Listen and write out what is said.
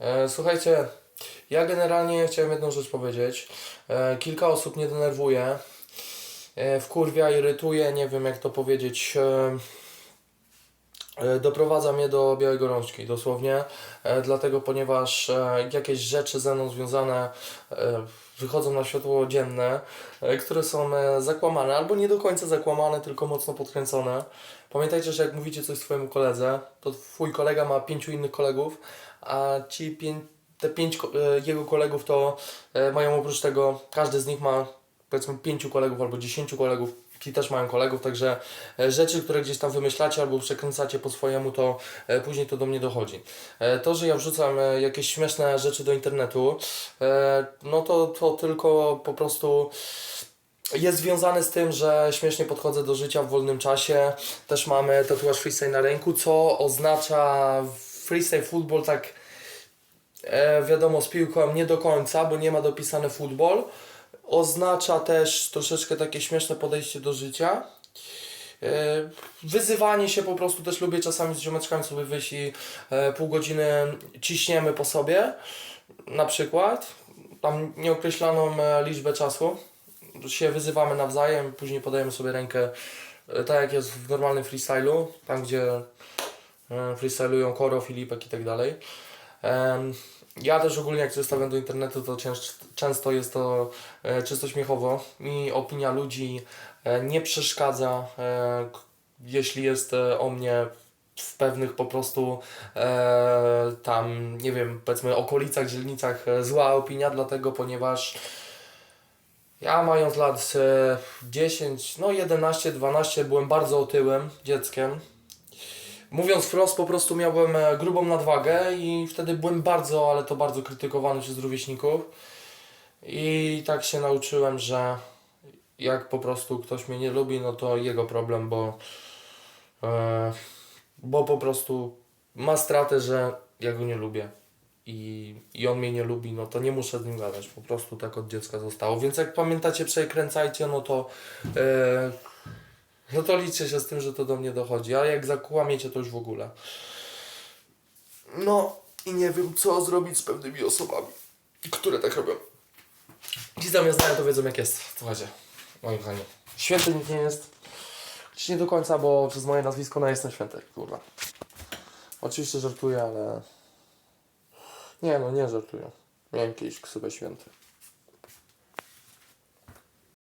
E, słuchajcie, ja generalnie chciałem jedną rzecz powiedzieć. E, kilka osób mnie denerwuje, e, wkurwia, irytuje, nie wiem jak to powiedzieć. E, doprowadza mnie do białej gorączki, dosłownie. E, dlatego, ponieważ e, jakieś rzeczy ze mną związane wychodzą na światło dzienne, które są zakłamane, albo nie do końca zakłamane, tylko mocno podkręcone. Pamiętajcie, że jak mówicie coś swojemu koledze, to twój kolega ma pięciu innych kolegów, a ci pię te pięć jego kolegów to mają oprócz tego, każdy z nich ma powiedzmy pięciu kolegów albo dziesięciu kolegów, ci też mają kolegów, także e, rzeczy, które gdzieś tam wymyślacie albo przekręcacie po swojemu, to e, później to do mnie dochodzi. E, To, że ja wrzucam jakieś śmieszne rzeczy do internetu, no to, to tylko po prostu jest związane z tym, że śmiesznie podchodzę do życia w wolnym czasie. Też mamy tatuaż freestyle na ręku, co oznacza freestyle football tak e, wiadomo z piłką nie do końca, bo nie ma dopisane futbol. Oznacza też troszeczkę takie śmieszne podejście do życia. E, Wyzywanie się po prostu też lubię czasami z ziomeczkami sobie wyjść i e, pół godziny ciśniemy po sobie. Na przykład tam nieokreśloną e, liczbę czasu się wyzywamy nawzajem, później podajemy sobie rękę, e, tak jak jest w normalnym freestylu, tam gdzie e, freestylują Koro, Filipek i tak dalej. Ja też ogólnie jak zostawiam do internetu, to często jest to e, czysto śmiechowo. Mi opinia ludzi e, nie przeszkadza, e, jeśli jest o mnie w pewnych po prostu tam, nie wiem, powiedzmy okolicach, dzielnicach zła opinia, dlatego ponieważ ja mając lat e, 10, no 11, 12 byłem bardzo otyłym dzieckiem. Mówiąc wprost, po prostu miałem e, grubą nadwagę i wtedy byłem bardzo, ale to bardzo krytykowany przez rówieśników. I tak się nauczyłem, że jak po prostu ktoś mnie nie lubi, no to jego problem, bo, e, bo po prostu ma stratę, że ja go nie lubię. I, I on mnie nie lubi, no to nie muszę z nim gadać. Po prostu tak od dziecka zostało. Więc jak pamiętacie, przekręcajcie, no to e, no to liczcie się z tym, że to do mnie dochodzi. A jak zakłamiecie, to już w ogóle. No i nie wiem, co zrobić z pewnymi osobami, które tak robią. Ci, mnie znają, to wiedzą, jak jest. Słuchajcie, moi kochani. Święty nikt nie jest. Chociaż nie do końca, bo przez moje nazwisko no jestem święty, kurwa. Oczywiście żartuję, ale... Nie no, nie żartuję. Miałem kiedyś ksywę święty.